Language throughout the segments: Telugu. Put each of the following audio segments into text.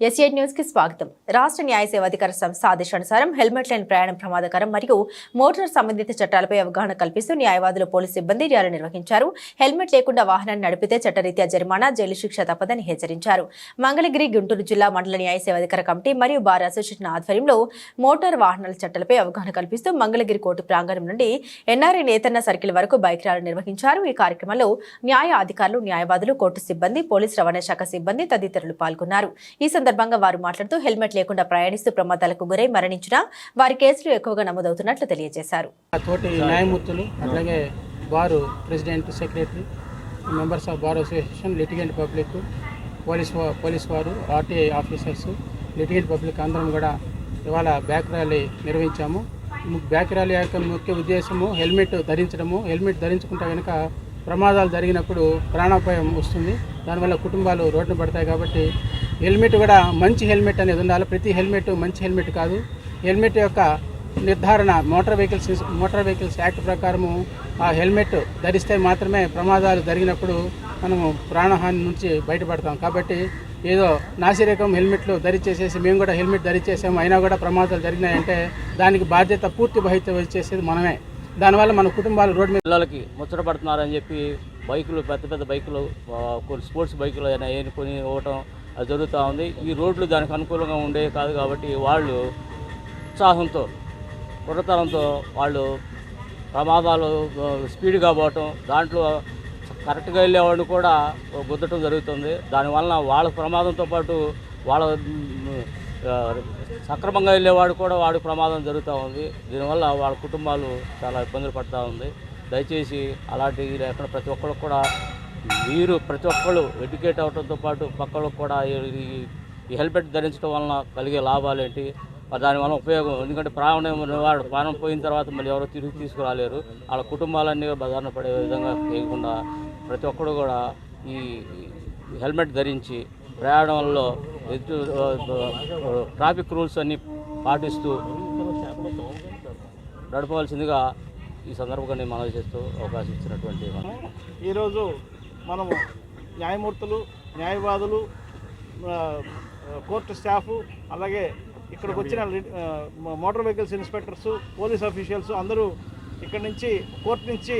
ఎస్ఏ న్యూస్కి స్వాగతం. రాష్ట్ర న్యాయ సేవాధికార సంస్థ ఆదేశానుసారం హెల్మెట్ లేని ప్రయాణం ప్రమాదకరం మరియు మోటార్ సంబంధిత చట్టాలపై అవగాహన కల్పిస్తూ న్యాయవాదులు పోలీసు సిబ్బంది ర్యాలీ నిర్వహించారు. హెల్మెట్ లేకుండా వాహనాన్ని నడిపితే చట్టరీత్యా జరిమానా జైలు శిక్ష తప్పదని హెచ్చరించారు. మంగళగిరి గుంటూరు జిల్లా మండల న్యాయ సేవాధికార కమిటీ మరియు బార్ అసోసియేషన్ ఆధ్వర్యంలో మోటార్ వాహనాల చట్టాలపై అవగాహన కల్పిస్తూ మంగళగిరి కోర్టు ప్రాంగణం నుండి ఎన్ఆర్ఐ నేతన్న సర్కిల్ వరకు బైక్ ర్యాలీ నిర్వహించారు. ఈ కార్యక్రమంలో న్యాయ అధికారులు న్యాయవాదులు కోర్టు సిబ్బంది పోలీసు రవాణా శాఖ సిబ్బంది తదితరులు పాల్గొన్నారు. ఈ సందర్భంగా వారు మాట్లాడుతూ హెల్మెట్ లేకుండా ప్రయాణిస్తూ ప్రమాదాలకు గురై మరణించిన వారి కేసులు ఎక్కువగా నమోదవుతున్నట్లు తెలియజేశారు. తోటి న్యాయమూర్తులు అట్లాగే bar president secretary members of bar association litigant public police police వారు ఆర్టీఐ ఆఫీసర్స్ లిటిగెంట్ పబ్లిక్ అందరం కూడా ఇవాళ బ్యాక్ ర్యాలీ నిర్వహించాము. బ్యాక్ ర్యాలీ యొక్క ముఖ్య ఉద్దేశము హెల్మెట్ ధరించడము. హెల్మెట్ ధరించుకుంటే కనుక ప్రమాదాలు జరిగినప్పుడు ప్రాణాపాయం వస్తుంది. దానివల్ల కుటుంబాలు రోడ్డున పడతాయి కాబట్టి హెల్మెట్ కూడా మంచి హెల్మెట్ అనేది ఉండాలి. ప్రతి హెల్మెట్ మంచి హెల్మెట్ కాదు. హెల్మెట్ యొక్క నిర్ధారణ motor vehicles motor vehicles act ప్రకారము ఆ హెల్మెట్ ధరిస్తే మాత్రమే ప్రమాదాలు జరిగినప్పుడు మనము ప్రాణహాని నుంచి బయటపడతాం. కాబట్టి ఏదో నాసిరకం హెల్మెట్లు ధరిచేసేసి మేము కూడా హెల్మెట్ ధరిచేసాము అయినా కూడా ప్రమాదాలు జరిగినాయంటే దానికి బాధ్యత పూర్తి బాధ్యత వచ్చేసేది మనమే. దానివల్ల మన కుటుంబాలు రోడ్డు మీద పిల్లలకి ముచ్చటపడుతున్నారని చెప్పి బైకులు పెద్ద పెద్ద బైకులు కొన్ని స్పోర్ట్స్ బైకులు అయినా ఏనుకొని ఇవ్వటం అది జరుగుతూ ఉంది. ఈ రోడ్లు దానికి అనుకూలంగా ఉండే కాదు కాబట్టి వాళ్ళు ఉత్సాహంతో కుర్రతనంతో వాళ్ళు ప్రమాదాలు స్పీడ్గా పోవటం దాంట్లో కరెక్ట్గా వెళ్ళేవాడిని కూడా గుద్దటం జరుగుతుంది. దానివల్ల వాళ్ళ ప్రమాదంతో పాటు వాళ్ళ సక్రమంగా వెళ్ళేవాడు కూడా వాడి ప్రమాదం జరుగుతూ ఉంది. దీనివల్ల వాళ్ళ కుటుంబాలు చాలా ఇబ్బందులు పడుతూ ఉంది. దయచేసి అలాంటివి లేకుండా ప్రతి ఒక్కరికి కూడా మీరు ప్రతి ఒక్కళ్ళు ఎడ్యుకేట్ అవడంతో పాటు పక్కలకు కూడా ఈ- ఈ- హెల్మెట్ ధరించడం వలన కలిగే లాభాలు ఏంటి? దానివల్ల ఉపయోగం ఎందుకంటే ప్రాణం నివారణ ప్రాణం పోయిన తర్వాత మళ్ళీ ఎవరో తిరిగి తీసుకురాలేరు. వాళ్ళ కుటుంబాలన్నీ బదారణ పడే విధంగా చేయకుండా ప్రతి ఒక్కరు కూడా ఈ హెల్మెట్ ధరించి ప్రయాణంలో ఎదు ట్రాఫిక్ రూల్స్ అన్నీ పాటిస్తూ నడపవలసిందిగా ఈ సందర్భంగా నేను మనవి చేస్తూ అవకాశం ఇచ్చినటువంటి ఈరోజు మనము న్యాయమూర్తులు న్యాయవాదులు కోర్టు స్టాఫ్ అలాగే ఇక్కడికి వచ్చిన లి- motor vehicles inspectors police officials అందరూ ఇక్కడ నుంచి కోర్టు నుంచి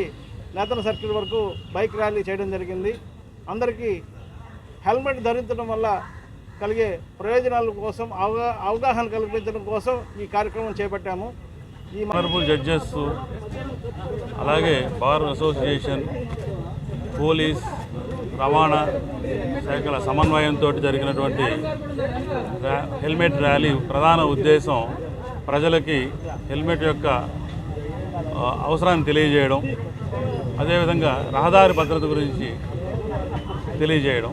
నేతన సర్కిల్ వరకు బైక్ ర్యాలీ చేయడం జరిగింది. అందరికీ హెల్మెట్ ధరించడం వల్ల కలిగే ప్రయోజనాల కోసం అవగా అవగాహన కల్పించడం కోసం ఈ కార్యక్రమం చేపట్టాము. ఈ జడ్జెస్ అలాగే బార్ అసోసియేషన్ పోలీస్ రవాణా శాఖల సమన్వయంతో జరిగినటువంటి ర్యా- హెల్మెట్ ర్యాలీ ప్రధాన ఉద్దేశం ప్రజలకి హెల్మెట్ యొక్క అవసరాన్ని తెలియజేయడం అదేవిధంగా రహదారి భద్రత గురించి తెలియజేయడం.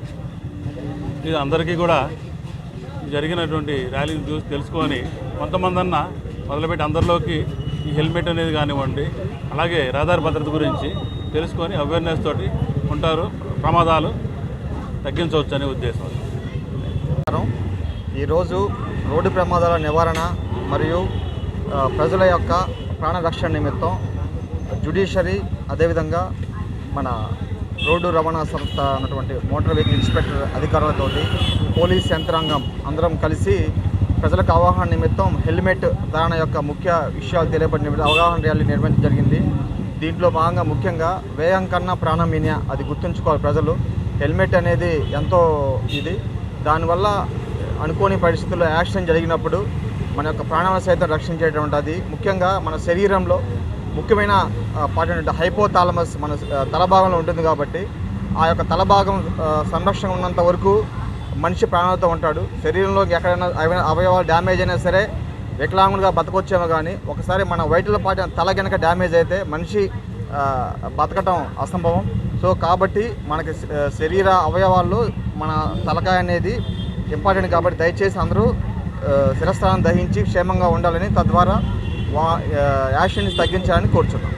ఇది అందరికీ కూడా జరిగినటువంటి ర్యాలీని చూసి తెలుసుకొని కొంతమంది అన్న మొదలుపెట్టి అందరిలోకి ఈ హెల్మెట్ అనేది కానివ్వండి అలాగే రహదారి భద్రత గురించి తెలుసుకొని అవేర్నెస్ తోటి ఉంటారు ప్రమాదాలు తగ్గించవచ్చు అనే ఉద్దేశం ఈరోజు రోడ్డు ప్రమాదాల నివారణ మరియు ప్రజల యొక్క ప్రాణరక్షణ నిమిత్తం జుడిషియరీ అదేవిధంగా మన రోడ్డు రవాణా సంస్థ అన్నటువంటి మోటార్ వెహికల్ ఇన్స్పెక్టర్ అధికారులతోటి పోలీస్ యంత్రాంగం అందరం కలిసి ప్రజలకు అవగాహన నిమిత్తం హెల్మెట్ ధారణ యొక్క ముఖ్య విషయాలు తెలియబడిన అవగాహన ర్యాలీ నిర్వహించడం జరిగింది. దీంట్లో భాగంగా ముఖ్యంగా వ్యయం కన్నా ప్రాణం అది గుర్తుంచుకోవాలి ప్రజలు. హెల్మెట్ అనేది ఎంతో ఇది. దానివల్ల అనుకోని పరిస్థితుల్లో యాక్సిడెంట్ జరిగినప్పుడు మన యొక్క ప్రాణాలను సైతం రక్షించేటువంటి అది. ముఖ్యంగా మన శరీరంలో ముఖ్యమైన పార్ట్ ఏంటంటే హైపోథాలమస్ మన తలభాగంలో ఉంటుంది కాబట్టి ఆ యొక్క తలభాగం సంరక్షణ ఉన్నంత వరకు మనిషి ప్రాణాలతో ఉంటాడు. శరీరంలో ఎక్కడైనా అవయవాలు డ్యామేజ్ అయినా సరే వికలాంగులుగా బతకొచ్చేమో కానీ ఒకసారి మన వైటల్ పాట తల కనుక డ్యామేజ్ అయితే మనిషి బతకటం అసంభవం. సో కాబట్టి మనకి శరీర అవయవాల్లో మన తలకాయ అనేది ఇంపార్టెంట్ కాబట్టి దయచేసి అందరూ శిరస్థానం దహించి క్షేమంగా ఉండాలని తద్వారా వా యాక్సిడెంట్స్ తగ్గించాలని కోరుచున్నాం.